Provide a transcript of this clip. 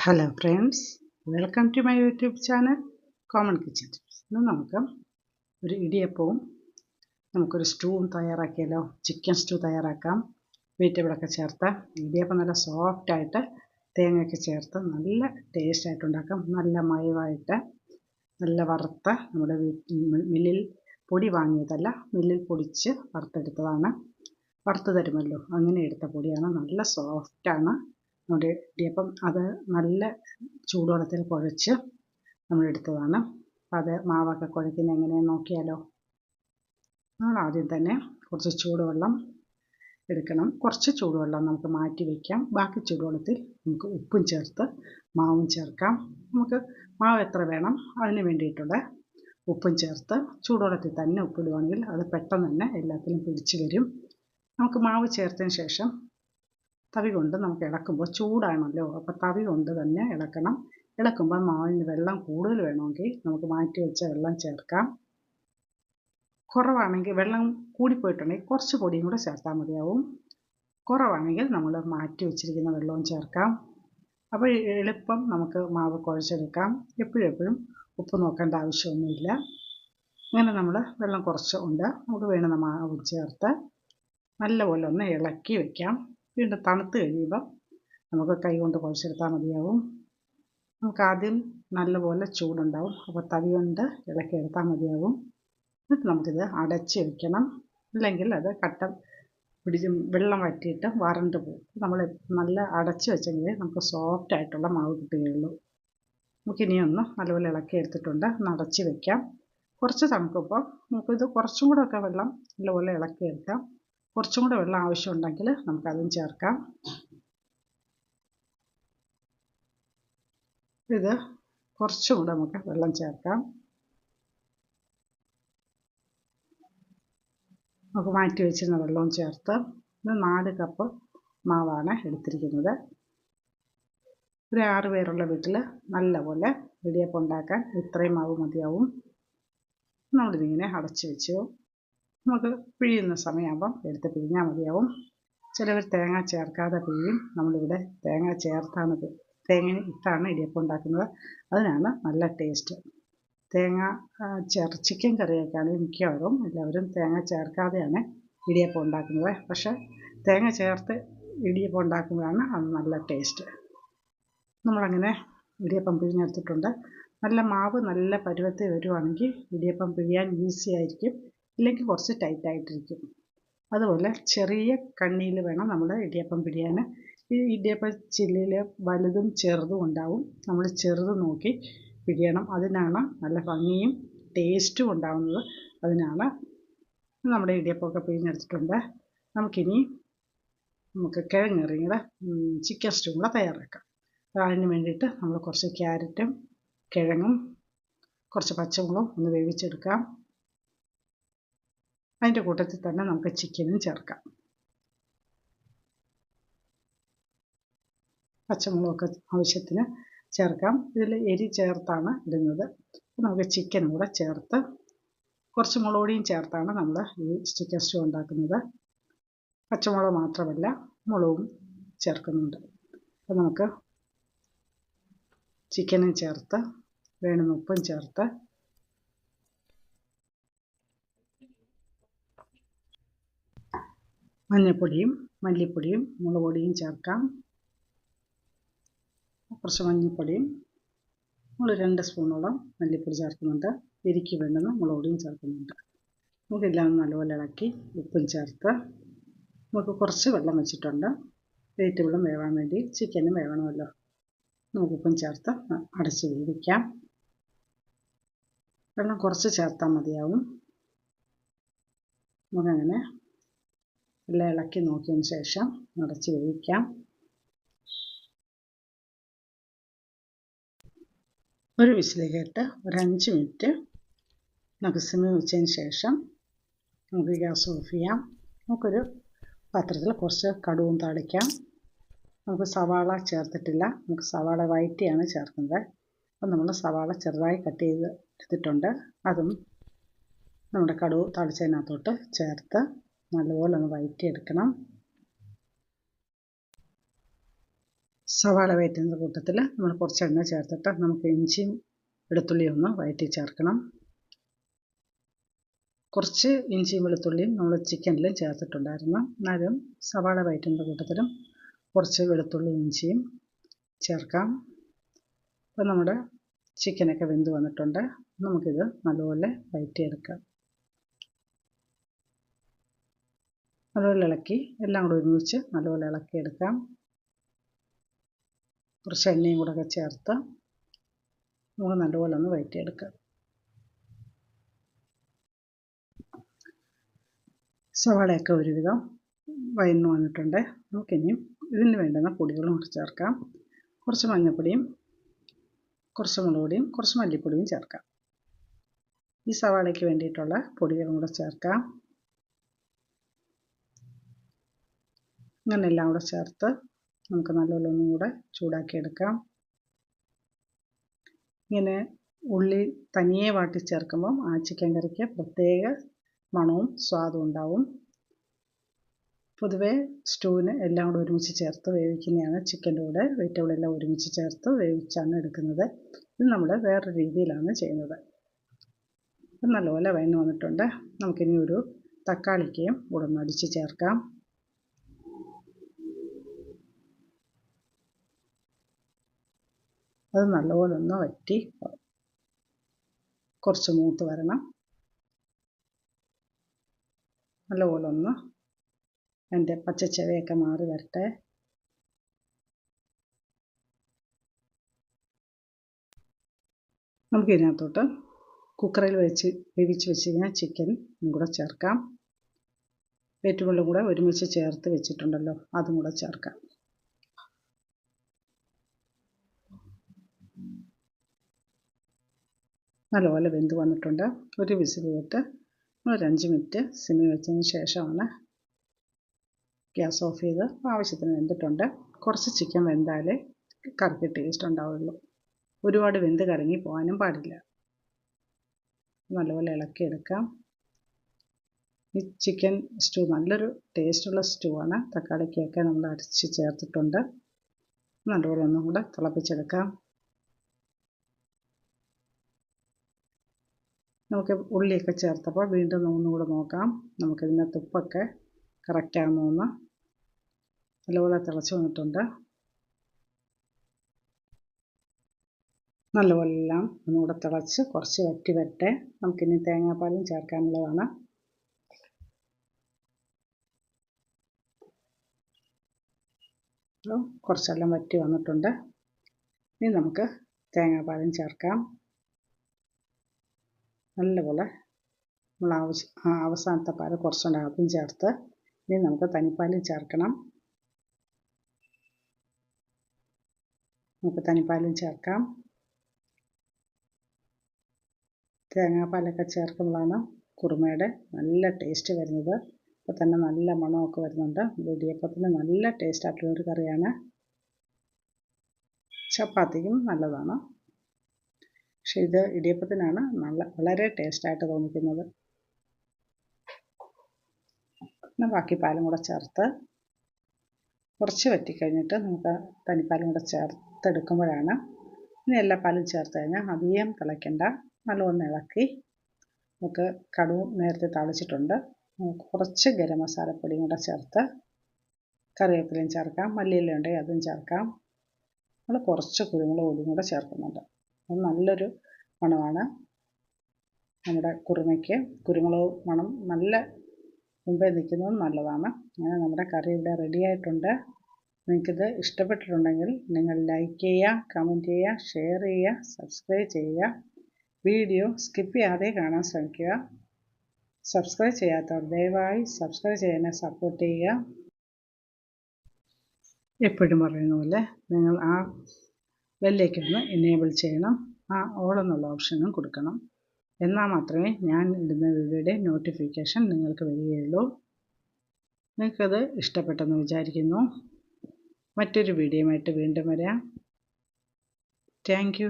Hello friends welcome to my YouTube channel common kitchen tips ഇന്ന് നമുക്ക് ഒരു ഇടിയപ്പവും നമുക്കൊരു സ്റ്റൂവും തയ്യാറാക്കിയാലോ? ചിക്കൻ സ്റ്റൂ തയ്യാറാക്കാം. വെജിറ്റബിളൊക്കെ ചേർത്ത് ഇടിയപ്പം നല്ല സോഫ്റ്റായിട്ട് തേങ്ങയൊക്കെ ചേർത്ത് നല്ല ടേസ്റ്റായിട്ട് ഉണ്ടാക്കാം. നല്ല മയവായിട്ട് നല്ല വറുത്ത നമ്മുടെ മില്ലിൽ പൊടി വാങ്ങിയതല്ല മില്ലിൽ പൊടിച്ച് വറുത്തെടുത്തതാണ്. വറുത്ത് തരുമല്ലോ. അങ്ങനെ എടുത്ത പൊടിയാണ്. നല്ല സോഫ്റ്റാണ് ഇടിയപ്പം അത് നല്ല ചൂടുവെള്ളത്തിൽ കുഴച്ച് നമ്മൾ അപ്പം അത് മാവൊക്കെ കുഴയ്ക്കുന്നത് എങ്ങനെയാണെന്ന് നോക്കിയാലോ? നമ്മൾ ആദ്യം തന്നെ കുറച്ച് ചൂടുവെള്ളം എടുക്കണം. കുറച്ച് ചൂടുവെള്ളം നമുക്ക് മാറ്റി വയ്ക്കാം. ബാക്കി ചൂടുവെള്ളത്തിൽ നമുക്ക് ഉപ്പും ചേർത്ത് മാവും ചേർക്കാം. നമുക്ക് മാവ് എത്ര വേണം അതിന് വേണ്ടിയിട്ടുള്ള ഉപ്പും ചേർത്ത് ചൂടുവെള്ളത്തിൽ തന്നെ ഉപ്പിടുവാണെങ്കിൽ അത് പെട്ടെന്ന് തന്നെ എല്ലാത്തിലും പിടിച്ചു വരും. നമുക്ക് മാവ് ചേർത്തതിന് ശേഷം തവി കൊണ്ട് നമുക്ക് ഇളക്കുമ്പോൾ ചൂടാണല്ലോ. അപ്പോൾ തവി കൊണ്ട് തന്നെ ഇളക്കണം. ഇളക്കുമ്പോൾ മാവിന് വെള്ളം കൂടുതൽ വേണമെങ്കിൽ നമുക്ക് മാറ്റി വെച്ച വെള്ളം ചേർക്കാം. കുറവാണെങ്കിൽ വെള്ളം കൂടിപ്പോയിട്ടുണ്ടെങ്കിൽ കുറച്ച് പൊടിയും കൂടെ ചേർത്താൽ മതിയാവും. കുറവാണെങ്കിൽ നമ്മൾ മാറ്റി വെച്ചിരിക്കുന്ന വെള്ളവും ചേർക്കാം. അപ്പോൾ എളുപ്പം നമുക്ക് മാവ് കുഴച്ചെടുക്കാം. എപ്പോഴും എപ്പോഴും ഉപ്പ് നോക്കേണ്ട ആവശ്യമൊന്നുമില്ല. അങ്ങനെ നമ്മൾ വെള്ളം കുറച്ച് ഉണ്ട്. നമുക്ക് വേണ്ടുന്ന മാവ് ചേർത്ത് നല്ലപോലെ ഒന്ന് ഇളക്കി വയ്ക്കാം വീണ്ടും തണുത്ത് കഴിയുമ്പം നമുക്ക് കൈ കൊണ്ട് കുഴച്ചെടുത്താൽ മതിയാവും. നമുക്ക് ആദ്യം നല്ലപോലെ ചൂടുണ്ടാവും. അപ്പോൾ തവി കൊണ്ട് ഇളക്കി എടുത്താൽ മതിയാവും. എന്നിട്ട് നമുക്കിത് അടച്ച് വയ്ക്കണം അല്ലെങ്കിൽ അത് കട്ട പിടിച്ച് വെള്ളം വറ്റിയിട്ട് വരണ്ട് പോകും. നമ്മൾ നല്ല അടച്ച് വെച്ചെങ്കിൽ നമുക്ക് സോഫ്റ്റ് ആയിട്ടുള്ള മാവ് കിട്ടുകയുള്ളൂ. നമുക്കിനിയൊന്ന് നല്ലപോലെ ഇളക്കി എടുത്തിട്ടുണ്ട്. അടച്ച് വയ്ക്കാം കുറച്ച് തണുക്കുമ്പോൾ നമുക്കിത് കുറച്ചും കൂടെ ഒക്കെ വെള്ളം നല്ലപോലെ ഇളക്കിയെടുക്കാം കുറച്ചും കൂടെ വെള്ളം ആവശ്യമുണ്ടെങ്കിൽ നമുക്കതും ചേർക്കാം. ഇത് കുറച്ചും കൂടെ നമുക്ക് വെള്ളം ചേർക്കാം. നമുക്ക് മാറ്റി വെച്ചിരുന്ന വെള്ളവും ചേർത്ത് ഇത് നാല് കപ്പ് മാവാണ് എടുത്തിരിക്കുന്നത്. ഒരു ആറ് പേരുള്ള വീട്ടിൽ നല്ലപോലെ ഇടിയപ്പം ഉണ്ടാക്കാൻ ഇത്രയും മാവ് മതിയാവും. നമ്മളിതിങ്ങനെ അടച്ചു വെച്ചു. നമുക്ക് പിഴിയുന്ന സമയമാകുമ്പം എടുത്ത് പിഴിഞ്ഞാൽ മതിയാവും. ചിലവർ തേങ്ങ ചേർക്കാതെ പിഴിയും. നമ്മളിവിടെ തേങ്ങ ചേർത്താണ് തേങ്ങ ഇട്ടാണ് ഇടിയപ്പം ഉണ്ടാക്കുന്നത്. അതിനാണ് നല്ല ടേസ്റ്റ്. തേങ്ങ ചേർ ചിക്കൻ കറിയൊക്കെയാണ് മിക്കവാറും എല്ലാവരും തേങ്ങ ചേർക്കാതെയാണ് ഇടിയപ്പം ഉണ്ടാക്കുന്നത്. പക്ഷേ തേങ്ങ ചേർത്ത് ഇടിയപ്പം ഉണ്ടാക്കുന്നതാണ് അത് നല്ല ടേസ്റ്റ്. നമ്മളങ്ങനെ ഇടിയപ്പം പിഴിഞ്ഞെടുത്തിട്ടുണ്ട്. നല്ല മാവ് നല്ല പരുവത്തിൽ വരുവാണെങ്കിൽ ഇടിയപ്പം പിഴിയാൻ ഈസി ആയിരിക്കും. ഇല്ലെങ്കിൽ കുറച്ച് ടൈറ്റായിട്ടിരിക്കും അതുപോലെ ചെറിയ കണ്ണിയിൽ വേണം നമ്മൾ ഇടിയപ്പം പിടിയാൻ. ഈ ഇടിയപ്പം ചില്ലിൽ വലുതും ചെറുതും ഉണ്ടാവും. നമ്മൾ ചെറുത് നോക്കി പിടിയണം. അതിനാണ് നല്ല ഭംഗിയും ടേസ്റ്റും ഉണ്ടാവുന്നത്. അതിനാണ് നമ്മുടെ ഇടിയപ്പമൊക്കെ പിഴിഞ്ഞെടുത്തിട്ടുണ്ട് നമുക്കിനി നമുക്ക് കിഴങ്ങറിയുടെ ചിക്കൻ സ്റ്റൂ കൂടെ തയ്യാറാക്കാം. അതിന് വേണ്ടിയിട്ട് നമ്മൾ കുറച്ച് ക്യാരറ്റും കിഴങ്ങും കുറച്ച് പച്ചമുളകും ഒന്ന് വേവിച്ചെടുക്കാം. അതിന്റെ കൂട്ടത്തിൽ തന്നെ നമുക്ക് ചിക്കനും ചേർക്കാം. പച്ചമുളകൊക്കെ ആവശ്യത്തിന് ചേർക്കാം. ഇതിൽ എരി ചേർത്താണ് ഇടുന്നത്. നമുക്ക് ചിക്കനും കൂടെ ചേർത്ത് കുറച്ച് മുളക് പൊടിയും ചേർത്താണ് നമ്മൾ ഈ ചിക്കൻ സ്റ്റൂ ഉണ്ടാക്കുന്നത്. പച്ചമുളക് മാത്രമല്ല മുളകും ചേർക്കുന്നുണ്ട്. അപ്പോൾ നമുക്ക് ചിക്കനും ചേർത്ത് വേണ്ടുന്ന ഉപ്പും ചേർത്ത് മഞ്ഞൾപ്പൊടിയും മല്ലിപ്പൊടിയും മുളക് പൊടിയും ചേർക്കാം. കുറച്ച് മഞ്ഞൾപ്പൊടിയും നമ്മൾ രണ്ട് സ്പൂണോളം മല്ലിപ്പൊടി ചേർക്കുന്നുണ്ട്. എരിക്ക് വേണ്ടുന്ന മുളക് പൊടിയും ചേർക്കുന്നുണ്ട് നമുക്കെല്ലാം നല്ലപോലെ ഇളക്കി ഉപ്പും ചേർത്ത് നമുക്ക് കുറച്ച് വെള്ളം വെച്ചിട്ടുണ്ട്. വെജിറ്റബിളും വേവാൻ വേണ്ടി ചിക്കനും വേവണമല്ലോ. നമുക്ക് ഉപ്പും ചേർത്ത് അടച്ച് വേവിക്കാം. വെള്ളം കുറച്ച് ചേർത്താൽ മതിയാവും. നമുക്കങ്ങനെ എല്ലാം ഇളക്കി നോക്കിയതിന് ശേഷം അടച്ച് വേവിക്കാം. ഒരു വിസിലേക്ക് ഒരു അഞ്ച് മിനിറ്റ് നമുക്ക് വെച്ചതിന് ശേഷം നമുക്ക് ഗ്യാസ് ഓഫ് ചെയ്യാം. നമുക്കൊരു പാത്രത്തിൽ കുറച്ച് കടുവും താളിക്കാം. നമുക്ക് സവാള ചേർത്തിട്ടില്ല. നമുക്ക് സവാള വയറ്റിയാണ് ചേർക്കുന്നത്. അപ്പം നമ്മൾ സവാള ചെറുതായി കട്ട് ചെയ്ത് എടുത്തിട്ടുണ്ട്. അതും നമ്മുടെ കടുവ് താളിച്ചതിനകത്തോട്ട് ചേർത്ത് നല്ലപോലെ ഒന്ന് വഴറ്റിയെടുക്കണം സവാള വയറ്റുന്ന കൂട്ടത്തിൽ നമ്മൾ കുറച്ച് എണ്ണ ചേർത്തിട്ട് നമുക്ക് ഇഞ്ചിയും വെളുത്തുള്ളിയും ഒന്ന് വയറ്റി ചേർക്കണം. കുറച്ച് ഇഞ്ചിയും വെളുത്തുള്ളിയും നമ്മൾ ചിക്കനിലും ചേർത്തിട്ടുണ്ടായിരുന്നു. എന്നാലും സവാള വയറ്റുന്ന കൂട്ടത്തിലും കുറച്ച് വെളുത്തുള്ളി ഇഞ്ചിയും ചേർക്കാം. അപ്പോൾ നമ്മുടെ ചിക്കനൊക്കെ വെന്ത് വന്നിട്ടുണ്ട്. നമുക്കിത് നല്ലപോലെ വയറ്റിയെടുക്കാം. നല്ലപോലെ ഇളക്കി എല്ലാം കൂടെ ഒരുമിച്ച് നല്ലപോലെ ഇളക്കി എടുക്കാം കുറച്ച് എണ്ണയും കൂടെ ഒക്കെ ചേർത്ത് നമുക്ക് നല്ലപോലെ ഒന്ന് വയറ്റിയെടുക്കാം സവാളയൊക്കെ ഒരുവിധം വയന്നു വന്നിട്ടുണ്ട്. നമുക്കിനിയും ഇതിന് വേണ്ടുന്ന പൊടികളും കൂടി ചേർക്കാം. കുറച്ച് മഞ്ഞൾപ്പൊടിയും കുറച്ച് മുളക് പൊടിയും കുറച്ച് മല്ലിപ്പൊടിയും ചേർക്കാം. ഈ സവാളയ്ക്ക് വേണ്ടിയിട്ടുള്ള പൊടികളും കൂടെ ചേർക്കാം. അങ്ങനെ എല്ലാം കൂടെ ചേർത്ത് നമുക്ക് നല്ലപോലെ ഒന്നും കൂടെ ചൂടാക്കിയെടുക്കാം. ഇങ്ങനെ ഉള്ളി തനിയെ വാട്ടി ചേർക്കുമ്പം ആ ചിക്കൻ കറിക്ക് പ്രത്യേക മണവും സ്വാദും ഉണ്ടാവും. പൊതുവേ സ്റ്റൂവിന് എല്ലാം കൂടെ ഒരുമിച്ച് ചേർത്ത് വേവിക്കുന്നതാണ് ചിക്കന്റെ കൂടെ വെജിറ്റബിൾ എല്ലാം ഒരുമിച്ച് ചേർത്ത് വേവിച്ചാണ് എടുക്കുന്നത്. ഇത് നമ്മൾ വേറെ രീതിയിലാണ് ചെയ്യുന്നത്. നല്ലപോലെ വയന്ന് വന്നിട്ടുണ്ട്. നമുക്കിനി ഒരു തക്കാളിക്കയും അടിച്ച് ചേർക്കാം. അത് നല്ലപോലെ ഒന്ന് വറ്റി കുറച്ച് മൂത്ത് വരണം. നല്ലപോലെ ഒന്ന് അതിന്റെ പച്ചച്ചെവയൊക്കെ മാറി വരട്ടെ. നമുക്ക് ഇതിനകത്തോട്ട് കുക്കറിൽ വെച്ച് വേവിച്ച് വെച്ച് കഴിഞ്ഞാൽ ചിക്കൻ കൂടെ ചേർക്കാം. വെറ്റുമുള്ളും കൂടെ ഒരുമിച്ച് ചേർത്ത് വെച്ചിട്ടുണ്ടല്ലോ അതും കൂടെ ചേർക്കാം. നല്ലപോലെ വെന്ത് വന്നിട്ടുണ്ട്. ഒരു വിസിൽ ഒരു അഞ്ച് മിനിറ്റ് സിമ്മി വെച്ചതിന് ശേഷമാണ് ഗ്യാസ് ഓഫ് ചെയ്ത് ആവശ്യത്തിന് വെന്തിട്ടുണ്ട്. കുറച്ച് ചിക്കൻ വെന്താലേ കറിക്ക് ടേസ്റ്റ് ഉണ്ടാവുള്ളൂ. ഒരുപാട് വെന്ത് കറങ്ങി പോകാനും പാടില്ല. നല്ലപോലെ ഇളക്കിയെടുക്കാം. ഈ ചിക്കൻ സ്റ്റൂ നല്ലൊരു ടേസ്റ്റുള്ള സ്റ്റൂ ആണ് തക്കാളിക്കൊക്കെ നമ്മൾ അരച്ച് ചേർത്തിട്ടുണ്ട്. നല്ലപോലെ ഒന്നും കൂടെ തിളപ്പിച്ചെടുക്കാം. നമുക്ക് ഉള്ളിയൊക്കെ ചേർത്തപ്പോൾ വീണ്ടും ഒന്നുകൂടെ നോക്കാം. നമുക്കിതിന്റെ തുപ്പൊക്കെ കറക്റ്റാണെന്ന് നല്ലപോലെ തിളച്ച് വന്നിട്ടുണ്ട്. നല്ലപോലെ എല്ലാം ഒന്നുകൂടെ തിളച്ച് കുറച്ച് വറ്റി വരട്ടെ. നമുക്കിനി തേങ്ങാപ്പാലും ചേർക്കാനുള്ളതാണ്. കുറച്ചെല്ലാം വറ്റി വന്നിട്ടുണ്ട്. ഇനി നമുക്ക് തേങ്ങാപ്പാലും ചേർക്കാം. നല്ലപോലെ നമ്മൾ ആവശ്യം അവസാനത്തെ പാൽ കുറച്ചുകൊണ്ട് ആദ്യം ചേർത്ത് ഇനി നമുക്ക് തനിപ്പാലും ചേർക്കണം. നമുക്ക് തനിപ്പാലും ചേർക്കാം. തേങ്ങാപ്പാലൊക്കെ ചേർക്കുമ്പോഴാണ് കുറുമയുടെ നല്ല ടേസ്റ്റ് വരുന്നത്. ഇപ്പോൾ തന്നെ നല്ല മണമൊക്കെ വരുന്നുണ്ട്. വെടിയപ്പത്തിന് നല്ല ടേസ്റ്റ് ആയിട്ടുള്ളൊരു കറിയാണ്. ചപ്പാത്തിക്കും നല്ലതാണ്. പക്ഷേ ഇത് ഇടിയപ്പത്തിനാണ് നല്ല വളരെ ടേസ്റ്റായിട്ട് തോന്നിക്കുന്നത്. പിന്നെ ബാക്കി പാലും കൂടെ ചേർത്ത് കുറച്ച് വറ്റിക്കഴിഞ്ഞിട്ട് നമുക്ക് തനിപ്പാലും കൂടെ ചേർത്തെടുക്കുമ്പോഴാണ് ഇനി എല്ലാ പാലും ചേർത്ത് കഴിഞ്ഞാൽ അധികം തിളയ്ക്കണ്ട. നല്ലവണ്ണം ഇളക്കി നമുക്ക് കടുവും നേരത്തെ തളിച്ചിട്ടുണ്ട്. കുറച്ച് ഗരം മസാലപ്പൊടിയും കൂടെ ചേർത്ത് കറിവേപ്പിലയും ചേർക്കാം മല്ലിയില ഉണ്ടെങ്കിൽ അതും ചേർക്കാം. നമ്മൾ കുറച്ച് കുരുമുളക് പൊടിയും കൂടെ ചേർക്കുന്നുണ്ട്. അത് നല്ലൊരു മണമാണ്. നമ്മുടെ കുറുമയ്ക്ക് കുരുമുളക് മണം നല്ല മുമ്പേ നിൽക്കുന്നത് നല്ലതാണ്. അങ്ങനെ നമ്മുടെ കറി ഇവിടെ റെഡി ആയിട്ടുണ്ട്. നിങ്ങൾക്കിത് ഇഷ്ടപ്പെട്ടിട്ടുണ്ടെങ്കിൽ നിങ്ങൾ ലൈക്ക് ചെയ്യുക കമന്റ് ചെയ്യുക ഷെയർ ചെയ്യുക സബ്സ്ക്രൈബ് ചെയ്യുക. വീഡിയോ സ്കിപ്പ് ചെയ്യാതെ കാണാൻ ശ്രമിക്കുക. സബ്സ്ക്രൈബ് ചെയ്യാത്തവർ ദയവായി സബ്സ്ക്രൈബ് ചെയ്യാനെ സപ്പോർട്ട് ചെയ്യുക. എപ്പോഴും പറയുന്ന പോലെ നിങ്ങൾ ആ ബെല്ലേക്കൊന്ന് എനേബിൾ ചെയ്യണം. ആ ഓൾ എന്നുള്ള ഓപ്ഷനും കൊടുക്കണം. എന്നാൽ മാത്രമേ ഞാൻ ഇടുന്ന വീഡിയോയുടെ നോട്ടിഫിക്കേഷൻ നിങ്ങൾക്ക് വരികയുള്ളൂ. നിങ്ങൾക്കത് ഇഷ്ടപ്പെട്ടെന്ന് വിചാരിക്കുന്നു. മറ്റൊരു വീഡിയോയുമായിട്ട് വീണ്ടും വരാം. താങ്ക്